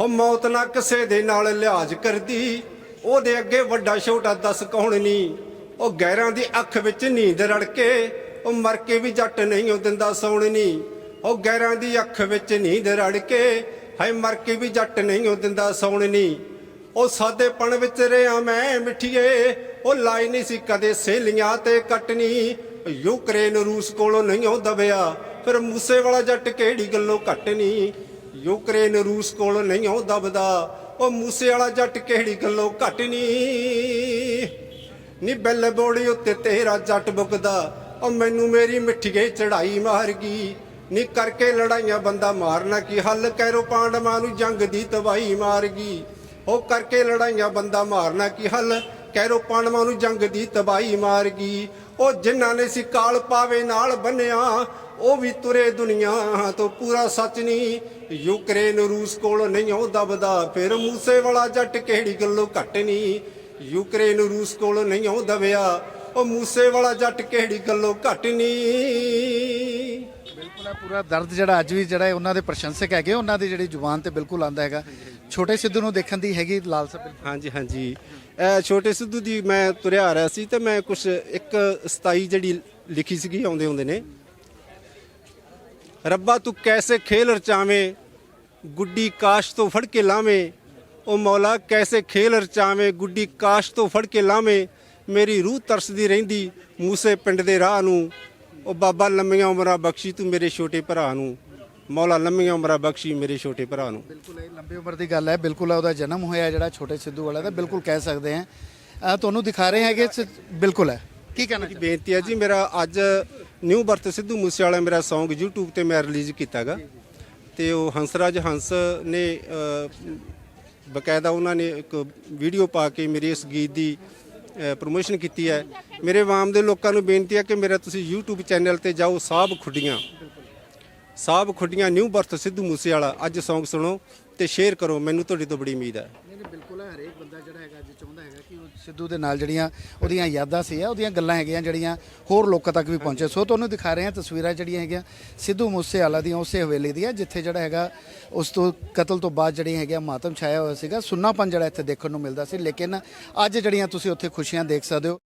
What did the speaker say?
ਹੋ ਮੌਤ ਨਾ ਕਿਸੇ ਦੇ ਨਾਲ ਲਿਹਾਜ਼ ਕਰਦੀ। ਉਹਦੇ ਅੱਗੇ ਵੱਡਾ ਛੋਟਾ ਦੱਸ ਕੌਣ ਨਹੀਂ ਉਹ ਗੈਰਾਂ ਦੀ ਅੱਖ ਵਿੱਚ ਨੀਂਦ ਰੜ ਕੇ, ਉਹ ਮਰ ਕੇ ਵੀ ਜੱਟ ਨਹੀਂ ਉਹ ਦਿੰਦਾ ਸੌਣ ਨਹੀਂ ਉਹ ਗੈਰਾਂ ਦੀ ਅੱਖ ਵਿੱਚ ਨੀਂਦ ਰੜ ਕੇ, ਹਾਏ ਮਰ ਕੇ ਵੀ ਜੱਟ ਨਹੀਂ ਉਹ ਦਿੰਦਾ ਸੌਣ ਨਹੀਂ ਉਹ ਸਾਦੇਪਣ ਵਿੱਚ ਰਿਆ ਮੈਂ ਮਿੱਠੀਏ, ਉਹ ਲਾਈ ਨਹੀਂ ਸੀ ਕਦੇ ਸੇਲੀਆਂ ਤੇ ਕੱਟਣੀ ਯੂਕਰੇਨ ਰੂਸ ਕੋਲੋਂ ਨਹੀਂ ਉਹ ਦਬਿਆ, ਫਿਰ ਮੂਸੇ ਵਾਲਾ ਜੱਟ ਕਿਹੜੀ ਗੱਲੋਂ ਘਟਣੀ ਯੂਕਰੇਨ ਰੂਸ ਕੋਲ ਨਹੀਂ ਉਹ ਦਬਦਾ ਉਹ ਮੂਸੇ ਵਾਲਾ ਜੱਟ ਕਿਹੜੀ ਗੱਲੋਂ ਘਟਣੀ ਨੀ। ਬੈਲ ਬੋੜੀ ਉੱਤੇ ਤੇਰਾ ਜੱਟ ਬੁਕਦਾ। ਉਹ ਮੈਨੂੰ ਮੇਰੀ ਮਿੱਠੀਏ ਚੜਾਈ ਮਾਰ ਗਈ। ਨੀ ਕਰਕੇ ਲੜਾਈਆਂ ਬੰਦਾ ਮਾਰਨਾ ਕੀ। ਹੱਲ ਕੈਰੋ ਪਾਂਡਵਾਂ ਨੂੰ ਜੰਗ ਦੀ ਤਬਾਈ ਮਾਰ ਗਈ। ਉਹ ਕਰਕੇ ਲੜਾਈਆਂ ਬੰਦਾ ਮਾਰਨਾ ਕੀ। ਹੱਲ ਕੈਰੋ ਪਾਂਡਵਾਂ ਨੂੰ ਜੰਗ ਦੀ ਤਬਾਈ ਮਾਰ ਗਈ। ਉਹ ਜਿਨ੍ਹਾਂ ਨੇ ਸੀ ਕਾਲ ਪਾਵੇ ਨਾਲ ਬੰਨਿਆ, ਉਹ ਵੀ ਤੁਰੇ ਦੁਨੀਆ ਤੋਂ ਪੂਰਾ ਸੱਚ ਨਹੀਂ ਯੂਕਰੇਨ ਰੂਸ ਕੋਲ ਨਹੀਂ ਉਹ ਦਬਦਾ, ਫਿਰ ਮੂਸੇ ਵਾਲਾ ਜੱਟ ਕਿਹੜੀ ਗੱਲੋਂ ਘੱਟ ਨਹੀਂ ਯੂਕਰੇਨ ਰੂਸ ਕੋਲ ਨਹੀਂ ਉਹ ਦਬਿਆ, ਉਹ ਮੂਸੇ ਵਾਲਾ ਜੱਟ ਕਿਹੜੀ ਗੱਲੋਂ ਘੱਟ ਨਹੀਂ ਬਿਲਕੁਲ ਪੂਰਾ ਦਰਦ ਜਿਹੜਾ ਅੱਜ ਵੀ ਜਿਹੜਾ ਉਹਨਾਂ ਦੇ ਪ੍ਰਸ਼ੰਸਕ ਹੈਗੇ, ਉਹਨਾਂ ਦੀ ਜਿਹੜੀ ਜ਼ੁਬਾਨ ਤੇ ਬਿਲਕੁਲ ਆਂਦਾ ਹੈਗਾ। ਛੋਟੇ ਸਿੱਧੂ ਨੂੰ ਦੇਖਣ ਦੀ ਹੈਗੀ ਲਾਲਸਾ ਬਿਲਕੁਲ। ਹਾਂਜੀ ਹਾਂਜੀ। ਇਹ ਛੋਟੇ ਸਿੱਧੂ ਦੀ ਮੈਂ ਤੁਰਿਆ ਆ ਰਿਹਾ ਸੀ ਤੇ ਮੈਂ ਕੁਛ ਇੱਕ 27 ਜਿਹੜੀ ਲਿਖੀ ਸੀਗੀ, ਆਉਂਦੇ ਹੁੰਦੇ ਨੇ, ਰੱਬਾ ਤੂੰ ਕੈਸੇ ਖੇਲ ਰਚਾਵੇਂ, ਗੁੱਡੀ ਕਾਸ਼ ਤੋਂ ਫੜ ਕੇ ਲਾਵੇਂ ਉਹ ਮੌਲਾ ਕੈਸੇ ਖੇਲ ਰਚਾਵੇਂ, ਗੁੱਡੀ ਕਾਸ਼ ਤੋਂ ਫੜ ਕੇ ਲਾਵੇਂ, ਮੇਰੀ ਰੂਹ ਤਰਸਦੀ ਰਹਿੰਦੀ ਮੂਸੇ ਪਿੰਡ ਦੇ ਰਾਹ ਨੂੰ ਉਹ ਬਾਬਾ ਲੰਮੀਆਂ ਉਮਰਾਂ ਬਖਸ਼ੀ ਤੂੰ ਮੇਰੇ ਛੋਟੇ ਭਰਾ ਨੂੰ। ਮੌਲਾ ਲੰਮੀਆਂ ਉਮਰਾਂ ਬਖਸ਼ੀ ਮੇਰੇ ਛੋਟੇ ਭਰਾ ਨੂੰ। ਬਿਲਕੁਲ ਇਹ ਲੰਬੀ ਉਮਰ ਦੀ ਗੱਲ ਹੈ। ਬਿਲਕੁਲ ਉਹਦਾ ਜਨਮ ਹੋਇਆ ਜਿਹੜਾ ਛੋਟੇ ਸਿੱਧੂ ਵਾਲਾ ਦਾ ਬਿਲਕੁਲ ਕਹਿ ਸਕਦੇ ਹਾਂ। ਅਹ ਤੁਹਾਨੂੰ ਦਿਖਾ ਰਹੇ ਹੈਗੇ ਬਿਲਕੁਲ ਹੈ। ਕੀ ਕਹਿਣਾ ਮੇਰੀ ਬੇਨਤੀ ਹੈ ਜੀ ਮੇਰਾ ਅੱਜ ਨਿਊ ਬਰਥ ਸਿੱਧੂ ਮੂਸੇ ਵਾਲਾ ਮੇਰਾ Song YouTube ਤੇ ਮੈਂ ਰਿਲੀਜ਼ ਕੀਤਾਗਾ। ਤੇ ਉਹ ਹੰਸਰਾਜ ਹੰਸ ਨੇ ਬਕਾਇਦਾ ਉਹਨਾਂ ਨੇ ਇੱਕ ਵੀਡੀਓ ਪਾ ਕੇ ਮੇਰੇ ਇਸ ਗੀਤ ਦੀ ਪ੍ਰੋਮੋਸ਼ਨ ਕੀਤੀ ਹੈ। ਮੇਰੇ ਵਾਮ ਦੇ ਲੋਕਾਂ ਨੂੰ ਬੇਨਤੀ ਹੈ ਕਿ ਮੇਰਾ ਤੁਸੀਂ YouTube ਚੈਨਲ ਤੇ ਜਾਓ, ਸਾਬ ਖੁੱਡੀਆਂ। ਸਾਹਿਬ ਖੁੱਡੀਆਂ ਨਿਊ ਬਰਥ ਸਿੱਧੂ ਮੂਸੇ ਵਾਲਾ ਅੱਜ Song ਸੁਣੋ ਤੇ ਸ਼ੇਅਰ ਕਰੋ, ਮੈਨੂੰ ਤੁਹਾਡੀ ਤੋਂ ਬੜੀ ਉਮੀਦ ਹੈ। ਨਹੀਂ ਨਹੀਂ, ਬਿਲਕੁਲ ਹੈ, ਹਰੇਕ ਬੰਦਾ ਜਿਹੜਾ ਹੈਗਾ ਅੱਜ ਚਾਹੁੰਦਾ ਹੈਗਾ ਕਿ ਉਹ ਸਿੱਧੂ ਦੇ ਨਾਲ ਜਿਹੜੀਆਂ ਉਹਦੀਆਂ ਯਾਦਾਂ ਸੀ ਆ ਉਹਦੀਆਂ ਗੱਲਾਂ ਹੈਗੀਆਂ ਜਿਹੜੀਆਂ ਹੋਰ ਲੋਕਾਂ ਤੱਕ ਵੀ ਪਹੁੰਚੇ। ਸੋ ਤੁਹਾਨੂੰ ਦਿਖਾ ਰਹੇ ਹਾਂ ਤਸਵੀਰਾਂ ਜਿਹੜੀਆਂ ਹੈਗੀਆਂ ਸਿੱਧੂ ਮੂਸੇਵਾਲਾ ਦੀਆਂ ਉਸੇ ਹਵੇਲੀ ਦੀਆਂ, ਜਿੱਥੇ ਜਿਹੜਾ ਹੈਗਾ ਉਸ ਤੋਂ ਕਤਲ ਤੋਂ ਬਾਅਦ ਜਿਹੜੀਆਂ ਹੈਗੀਆਂ ਮਾਤਮ ਛਾਇਆ ਹੋਇਆ ਸੀਗਾ। ਸੁੰਨਾਪਨ ਜਿਹੜਾ ਇੱਥੇ ਦੇਖਣ ਨੂੰ ਮਿਲਦਾ ਸੀ, ਲੇਕਿਨ ਅੱਜ ਜਿਹੜੀਆਂ ਤੁਸੀਂ ਉੱਥੇ ਖੁਸ਼ੀਆਂ ਦੇਖ ਸਕਦੇ ਹੋ।